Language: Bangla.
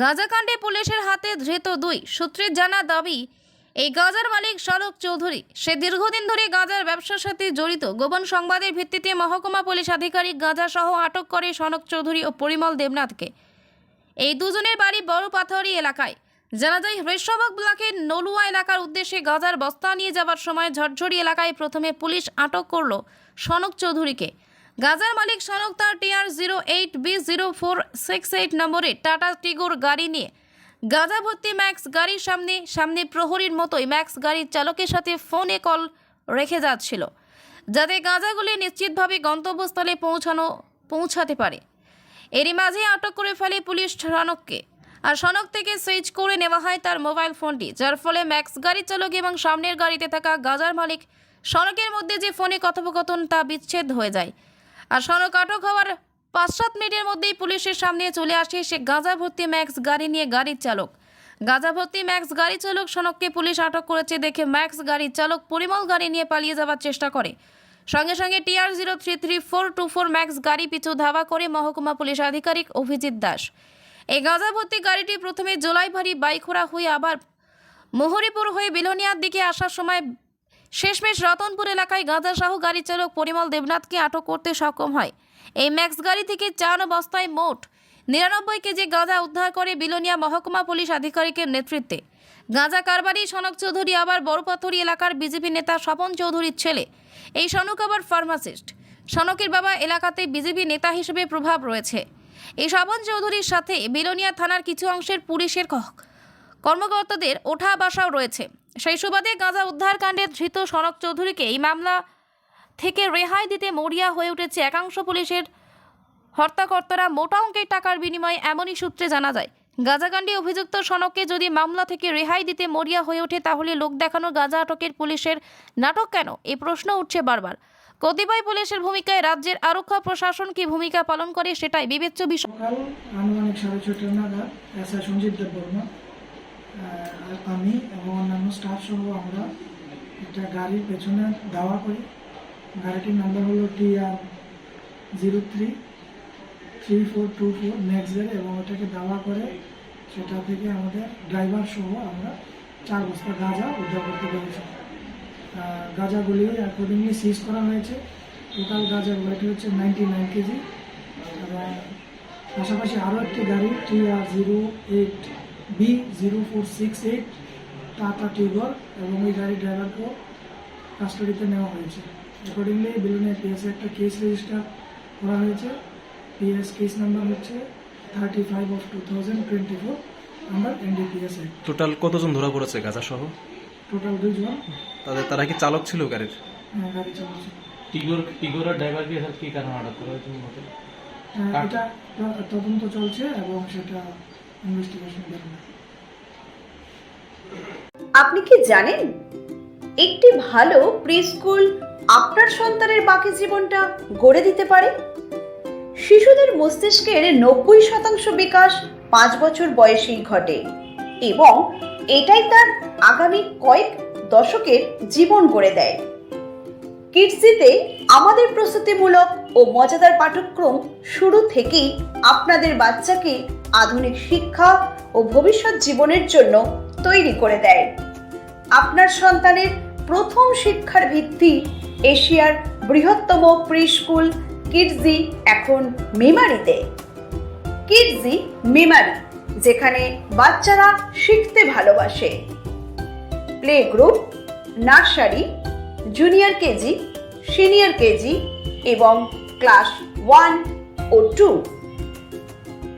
গাঁজাকাণ্ডে পুলিশের হাতে ধৃত দুই। সূত্রের জানা দাবি, এই গাঁজার মালিক শালক চৌধুরী। সে দীর্ঘদিন ধরে গাঁজার ব্যবসার সাথে জড়িত। গোপন সংবাদের ভিত্তিতে মহকুমা পুলিশ আধিকারিক গাঁজা সহ আটক করে সনক চৌধুরী ও পরিমল দেবনাথকে। এই দুজনের বাড়ি বড় পাথরি এলাকায়। জানা যায় হৃষভক ব্লকের নলুয়া এলাকার উদ্দেশ্যে গাজার বস্তা নিয়ে যাওয়ার সময় ঝরঝরি এলাকায় প্রথমে পুলিশ আটক করল সনক চৌধুরীকে। গাজার মালিক সনক তার TR zero eight B zero four six eight নম্বরে টাটা টিগোর গাড়ি নিয়ে গাজা ভর্তি ম্যাক্স গাড়ির সামনে সামনে প্রহরীর মতোই ম্যাক্স গাড়ির চালকের সাথে ফোনে কল রেখে যাচ্ছিল, যাতে গাঁজাগুলি নিশ্চিতভাবে গন্তব্যস্থলে পৌঁছানো, পৌঁছাতে পারে। এরই মাঝে আটক করে ফেলে পুলিশ সনককে, আর সনক থেকে সুইচ করে নেওয়া হয় তার মোবাইল ফোনটি, যার ফলে ম্যাক্স গাড়ি চালক এবং সামনের গাড়িতে থাকা গাজার মালিক সনকের মধ্যে যে ফোনে কথোপকথন তা বিচ্ছেদ হয়ে যায়। আর সনক আটক হওয়ার পাঁচ সাত মিনিটের মধ্যেই পুলিশের সামনে চলে আসে সে গাঁজা ভর্তি ম্যাক্স গাড়ি নিয়ে গাড়ির চালক। গাঁজা ভর্তি ম্যাক্স গাড়ি চালক সনককে পুলিশ আটক করেছে দেখে ম্যাক্স গাড়ির চালক পরিমল গাড়ি নিয়ে পালিয়ে যাওয়ার চেষ্টা করে। সঙ্গে সঙ্গে TR zero three three four two four Max গাড়ি পিছু ধাওয়া করে মহকুমা পুলিশ আধিকারিক অভিজিৎ দাস। এই গাঁজা ভর্তি গাড়িটি প্রথমে জোলাইভারি, বাইখোড়া হয়ে আবার মোহরিপুর হয়ে বিলোনিয়ার দিকে আসার সময় শেষমেশ রতনপুর এলাকায় গাঁজা সহ গাড়ি চালক পরিমল দেবনাথকে আটক করতে সক্ষম হয়। এই ম্যাক্স গাড়ি থেকে চার বস্তায় মোট নিরানব্বই কেজি গাঁজা উদ্ধার করে বিলোনিয়া মহকুমা পুলিশ আধিকারিকের নেতৃত্বে। গাঁজা কারবারি সনক চৌধুরী আবার বড়পাথরি এলাকার বিজেপি নেতা স্বপন চৌধুরীর ছেলে। এই সনক আবার ফার্মাসিস্ট। সনকের বাবা এলাকাতে বিজেপি নেতা হিসেবে প্রভাব রয়েছে। এই স্বপন চৌধুরীর সাথে বিলোনিয়া থানার কিছু অংশের পুলিশের কর্মকর্তাদের ওঠা বাসাও রয়েছে। সেই সুবাদে গাঁজা উদ্ধার কাণ্ডে ধৃত সনক চৌধুরীকে এই মামলা থেকে রেহাই দিতে মরিয়া হয়ে উঠেছে একাংশ পুলিশের হর্তাকর্তারা। মোটা অঙ্কের টাকার বিনিময়ে এমনই সূত্রে জানা যায় গাজাকাণ্ডে অভিযুক্ত সনককে যদি মামলা থেকে রেহাই দিতে মরিয়া হয়ে ওঠে তাহলে লোক দেখানো গাজা আটকের পুলিশের নাটক কেন? এই প্রশ্ন উঠছে বারবার। কতিপয় পুলিশের ভূমিকায় রাজ্যের আরক্ষা প্রশাসন কি ভূমিকা পালন করে সেটাই বিবেচ্য বিষয়। আনুমানিক সাড়ে নাগাদ এস আই আহ, আমি এবং অন্যান্য স্টাফ সহ আমরা একটা গাড়ির পেছনে দাওয়া করি। গাড়িটির নাম্বার হলো T R zero three three four two four next এবং ওটাকে দাওয়া করে সেটা থেকে আমাদের ড্রাইভার সহ আমরা চার বস্তা গাঁজা উদ্ধার করতে পেরেছি। গাঁজাগুলি অ্যাকর্ডিংলি সিজ করা হয়েছে। টোটাল গাঁজার ওয়েট হচ্ছে নাইনটি নাইন কেজি। এবং পাশাপাশি আরও একটি গাড়ি T R zero eight B zero four six eight Tata Tigor এবং এই গাড়ির ড্রাইভারকেও কাস্টাডিতে নেওয়া হয়েছে। অ্যাকর্ডিংলি বিলুনিয়া পিএসে একটা কেস রেজিস্টার করা হয়েছে। পিএস কেস নাম্বার হচ্ছে thirty five of two thousand twenty four number NDPS total কতজন ধরা পড়েছে গাজা সহ টোটাল দুজন তাদের তারা কি চালক ছিল গাড়ির? আহ, গাড়ি চালাচ্ছে টিগোর টিগোরের ড্রাইভারকে স্যার কী কারণে আটক করা হয়েছে মূলত? এটা তদন্ত চলছে এবং সেটা আপনি কি জানেন? একটি ভালো প্রি স্কুল আপনার সন্তানের বাকি জীবনটা গড়ে দিতে পারে? শিশুদের মস্তিষ্কের নব্বই শতাংশ বিকাশ পাঁচ বছর বয়সেই ঘটে এবং এটাই তার আগামী কয়েক দশকের জীবন গড়ে দেয়। কিডসিতে আমাদের প্রস্তুতিমূলক ও মজাদার পাঠ্যক্রম শুরু থেকেই আপনাদের বাচ্চাকে আধুনিক শিক্ষা ও ভবিষ্যৎ জীবনের জন্য তৈরি করে দেয়। আপনার সন্তানের প্রথম শিক্ষার ভিত্তি এশিয়ার বৃহত্তম প্রি স্কুল কিডজি এখন মেমারিতে। কিডজি মেমারি, যেখানে বাচ্চারা শিখতে ভালোবাসে। Play group, nursery, junior KG, senior KG এবং ক্লাস ওয়ান ও টু।